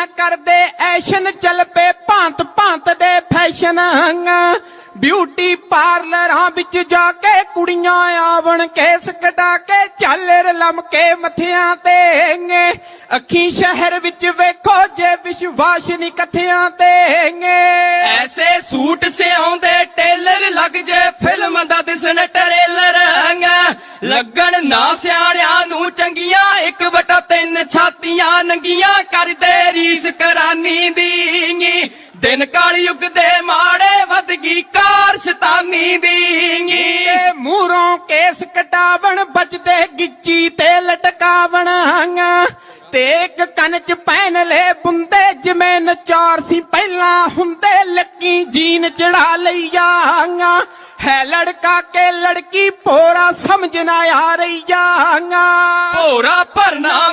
ਕੁੜੀਆਂ ਕਰਦੇ ਐਸ਼ਨ ਚੱਲ ਪਏ ਭਾਂਤ ਭਾਂਤ ਦੇ ਫੈਸ਼ਨ ਬਿਊਟੀ ਪਾਰਲਰਾਂ ਵਿੱਚ ਜਾ ਕੇ ਕੁੜੀਆਂ ਆਵਣ, ਕੇਸ ਕਟਾ ਕੇ ਝਾਲਰ ਲਮਕੇ ਮੱਥਿਆਂ ਤੇ ਅੱਖੀ ਸ਼ਹਿਰ ਵਿੱਚ ਵੇਖੋ ਜੇ ਵਿਸ਼ਵਾਸ ਨਹੀਂ ਕੱਥਿਆਂ ਤੇ ਐਸੇ ਸੂਟ ਸਿਆਉਂਦੇ ਟੇਲਰ ਲੱਗ ਜੇ ਫਿਲਮ ਦਾ ਦਿਸਣ ਟਰੇਲਰ ਲੱਗਣ ਨਾ ਸਿਆਣਿਆ ਨੂੰ ਚੰਗੀਆਂ, ਇੱਕ ਵਟਾ ਤਿੰਨ ਛਾਤੀਆਂ ਨੰਗੀਆਂ ਕਰਦੇ ਰੀਸ ਕਰਾਨੀ ਦੀ ਦਿਨ ਕਾਲ ਯੁੱਗ ਦੇ ਮਾੜੇ ਵੱਧ ਗਈ ਕਾਰ ਸ਼ੈਤਾਨੀ ਦੀ ਮੂਹਰੋਂ ਕੇਸ ਕਟਾਵਣ ਬਚਦੇ ਗਿੱਚੀ ਤੇ ਲਟਕਾਵਣ ਤੇ ਇੱਕ ਕੰਨ ਚ ਪਹਿਨ ਲੈ ਬੁੰਦੇ, ਜਿਵੇਂ ਨਚਾਰ ਸੀ ਪਹਿਲਾਂ ਹੁੰਦੇ, ਲੱਕੀ ਜੀਨ ਚੜਾ ਲਈਆ ਹੈ ਲੜਕਾ ਕੇ ਲੜਕੀ ਭੋਰਾ ਸਮਝ ਨਾ ਆ ਰਹੀਆ। ਭੋਰਾ ਭਰਨਾ